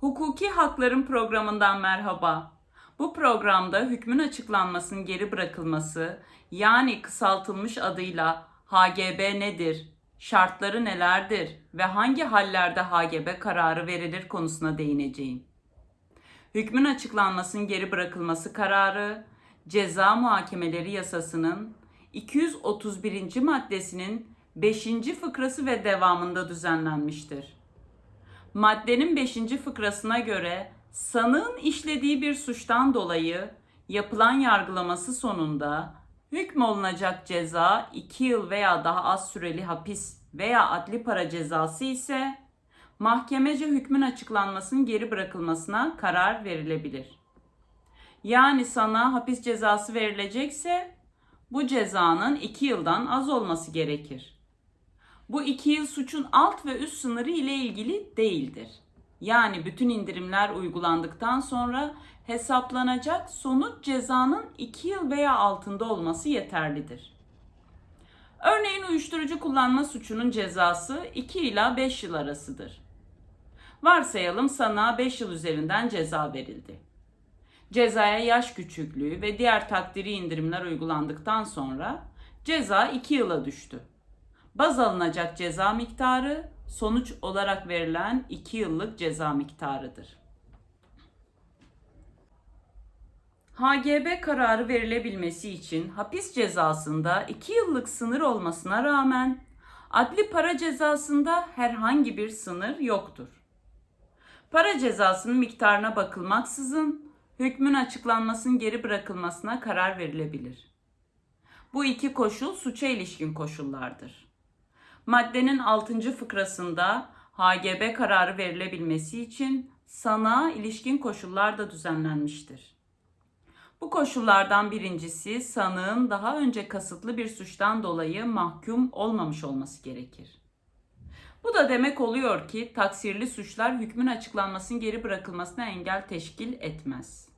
Hukuki Hakların programından merhaba. Bu programda hükmün açıklanmasının geri bırakılması, yani kısaltılmış adıyla HGB nedir, şartları nelerdir ve hangi hallerde HGB kararı verilir konusuna değineceğim. Hükmün açıklanmasının geri bırakılması kararı, ceza muhakemeleri yasasının 231. maddesinin 5. fıkrası ve devamında düzenlenmiştir. Maddenin 5. fıkrasına göre sanığın işlediği bir suçtan dolayı yapılan yargılaması sonunda hükmolunacak ceza 2 yıl veya daha az süreli hapis veya adli para cezası ise mahkemece hükmün açıklanmasının geri bırakılmasına karar verilebilir. Yani sana hapis cezası verilecekse bu cezanın 2 yıldan az olması gerekir. Bu iki yıl suçun alt ve üst sınırı ile ilgili değildir. Yani bütün indirimler uygulandıktan sonra hesaplanacak sonuç cezanın 2 yıl veya altında olması yeterlidir. Örneğin uyuşturucu kullanma suçunun cezası 2 ila 5 yıl arasıdır. Varsayalım sana 5 yıl üzerinden ceza verildi. Cezaya yaş küçüklüğü ve diğer takdiri indirimler uygulandıktan sonra ceza 2 yıla düştü. Baz alınacak ceza miktarı sonuç olarak verilen 2 yıllık ceza miktarıdır. HGB kararı verilebilmesi için hapis cezasında 2 yıllık sınır olmasına rağmen adli para cezasında herhangi bir sınır yoktur. Para cezasının miktarına bakılmaksızın hükmün açıklanmasının geri bırakılmasına karar verilebilir. Bu iki koşul suça ilişkin koşullardır. Maddenin 6. fıkrasında HGB kararı verilebilmesi için sana ilişkin koşullar da düzenlenmiştir. Bu koşullardan birincisi sanığın daha önce kasıtlı bir suçtan dolayı mahkum olmamış olması gerekir. Bu da demek oluyor ki taksirli suçlar hükmün açıklanmasının geri bırakılmasına engel teşkil etmez.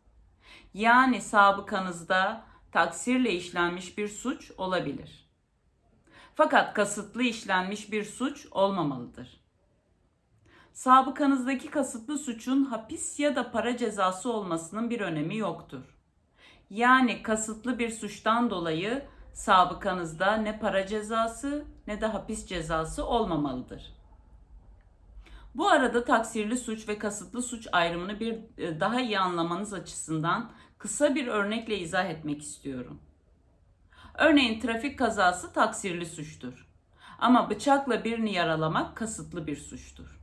Yani sabıkanızda taksirle işlenmiş bir suç olabilir. Fakat kasıtlı işlenmiş bir suç olmamalıdır. Sabıkanızdaki kasıtlı suçun hapis ya da para cezası olmasının bir önemi yoktur. Yani kasıtlı bir suçtan dolayı sabıkanızda ne para cezası ne de hapis cezası olmamalıdır. Bu arada taksirli suç ve kasıtlı suç ayrımını bir e, daha iyi anlamanız açısından kısa bir örnekle izah etmek istiyorum. Örneğin trafik kazası taksirli suçtur. Ama bıçakla birini yaralamak kasıtlı bir suçtur.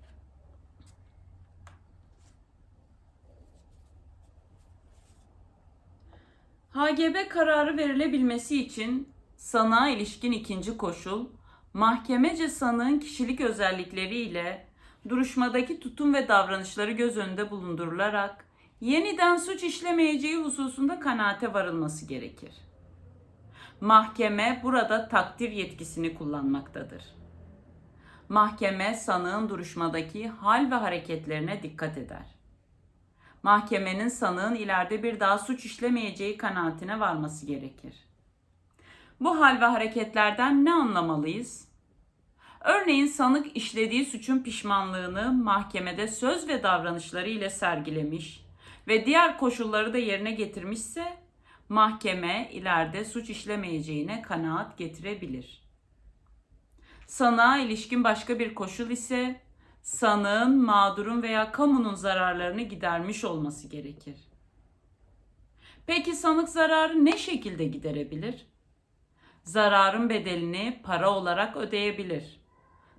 HGB kararı verilebilmesi için sanığa ilişkin ikinci koşul, mahkemece sanığın kişilik özellikleriyle duruşmadaki tutum ve davranışları göz önünde bulundurularak yeniden suç işlemeyeceği hususunda kanaate varılması gerekir. Mahkeme burada takdir yetkisini kullanmaktadır. Mahkeme sanığın duruşmadaki hal ve hareketlerine dikkat eder. Mahkemenin sanığın ileride bir daha suç işlemeyeceği kanaatine varması gerekir. Bu hal ve hareketlerden ne anlamalıyız? Örneğin sanık işlediği suçun pişmanlığını mahkemede söz ve davranışları ile sergilemiş ve diğer koşulları da yerine getirmişse mahkeme ileride suç işlemeyeceğine kanaat getirebilir. Sanığa ilişkin başka bir koşul ise sanığın, mağdurun veya kamunun zararlarını gidermiş olması gerekir. Peki sanık zararı ne şekilde giderebilir? Zararın bedelini para olarak ödeyebilir.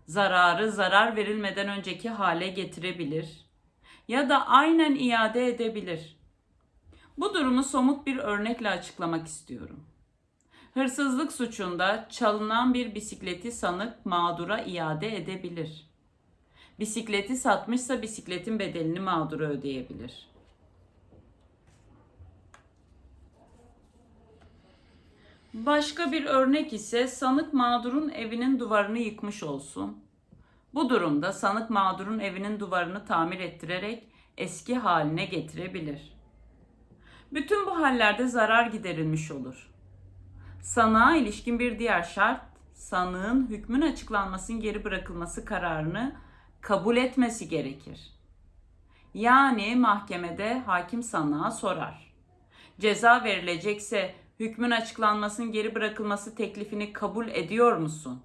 Zararı zarar verilmeden önceki hale getirebilir ya da aynen iade edebilir. Bu durumu somut bir örnekle açıklamak istiyorum. Hırsızlık suçunda çalınan bir bisikleti sanık mağdura iade edebilir. Bisikleti satmışsa bisikletin bedelini mağdura ödeyebilir. Başka bir örnek ise sanık mağdurun evinin duvarını yıkmış olsun. Bu durumda sanık mağdurun evinin duvarını tamir ettirerek eski haline getirebilir. Bütün bu hallerde zarar giderilmiş olur. Sanığa ilişkin bir diğer şart, sanığın hükmün açıklanmasının geri bırakılması kararını kabul etmesi gerekir. Yani mahkemede hakim sanığa sorar. Ceza verilecekse hükmün açıklanmasının geri bırakılması teklifini kabul ediyor musun?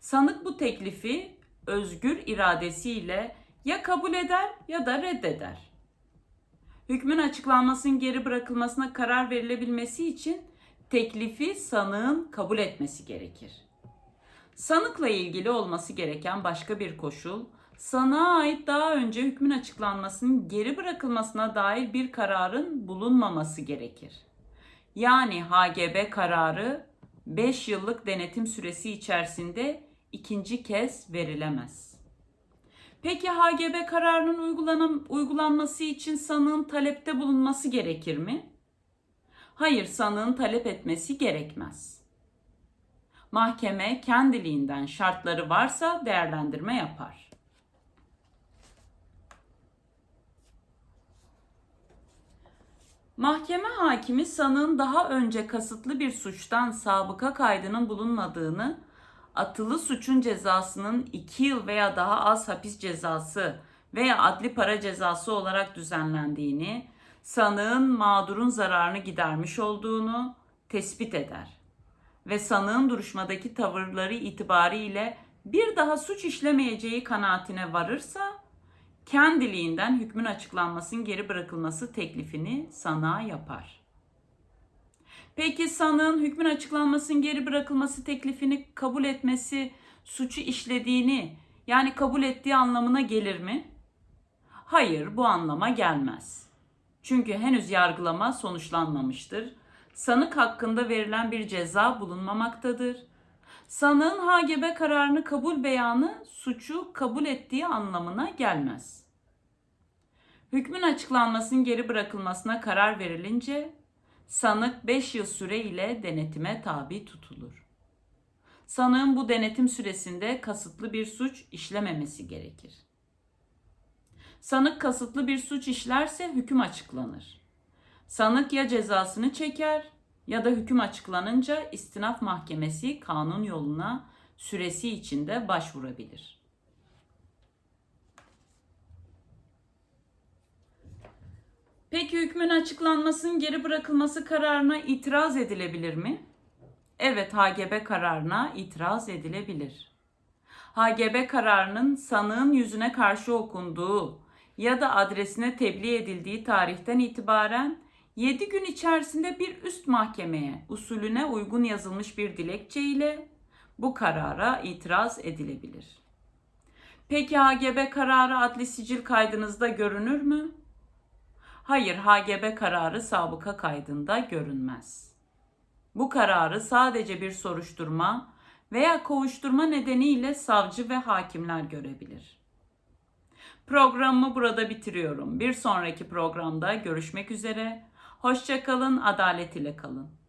Sanık bu teklifi özgür iradesiyle ya kabul eder ya da reddeder. Hükmün açıklanmasının geri bırakılmasına karar verilebilmesi için teklifi sanığın kabul etmesi gerekir. Sanıkla ilgili olması gereken başka bir koşul, sanığa ait daha önce hükmün açıklanmasının geri bırakılmasına dair bir kararın bulunmaması gerekir. Yani HGB kararı 5 yıllık denetim süresi içerisinde ikinci kez verilemez. Peki HGB kararının uygulanam- uygulanması için sanığın talepte bulunması gerekir mi? Hayır, sanığın talep etmesi gerekmez. Mahkeme kendiliğinden şartları varsa değerlendirme yapar. Mahkeme hakimi sanığın daha önce kasıtlı bir suçtan sabıka kaydının bulunmadığını, atılı suçun cezasının 2 yıl veya daha az hapis cezası veya adli para cezası olarak düzenlendiğini, sanığın mağdurun zararını gidermiş olduğunu tespit eder ve sanığın duruşmadaki tavırları itibariyle bir daha suç işlemeyeceği kanaatine varırsa kendiliğinden hükmün açıklanmasının geri bırakılması teklifini sanığa yapar. Peki sanığın hükmün açıklanmasının geri bırakılması teklifini kabul etmesi suçu işlediğini yani kabul ettiği anlamına gelir mi? Hayır, bu anlama gelmez. Çünkü henüz yargılama sonuçlanmamıştır. Sanık hakkında verilen bir ceza bulunmamaktadır. Sanığın HGB kararını kabul beyanı suçu kabul ettiği anlamına gelmez. Hükmün açıklanmasının geri bırakılmasına karar verilince sanık 5 yıl süre ile denetime tabi tutulur. Sanığın bu denetim süresinde kasıtlı bir suç işlememesi gerekir. Sanık kasıtlı bir suç işlerse hüküm açıklanır. Sanık ya cezasını çeker ya da hüküm açıklanınca istinaf mahkemesi kanun yoluna süresi içinde başvurabilir. Peki hükmün açıklanmasının geri bırakılması kararına itiraz edilebilir mi? Evet, HGB kararına itiraz edilebilir. HGB kararının sanığın yüzüne karşı okunduğu ya da adresine tebliğ edildiği tarihten itibaren 7 gün içerisinde bir üst mahkemeye usulüne uygun yazılmış bir dilekçe ile bu karara itiraz edilebilir. Peki HGB kararı adli sicil kaydınızda görünür mü? Hayır, HGB kararı sabıka kaydında görünmez. Bu kararı sadece bir soruşturma veya kovuşturma nedeniyle savcı ve hakimler görebilir. Programımı burada bitiriyorum. Bir sonraki programda görüşmek üzere. Hoşçakalın, adalet ile kalın.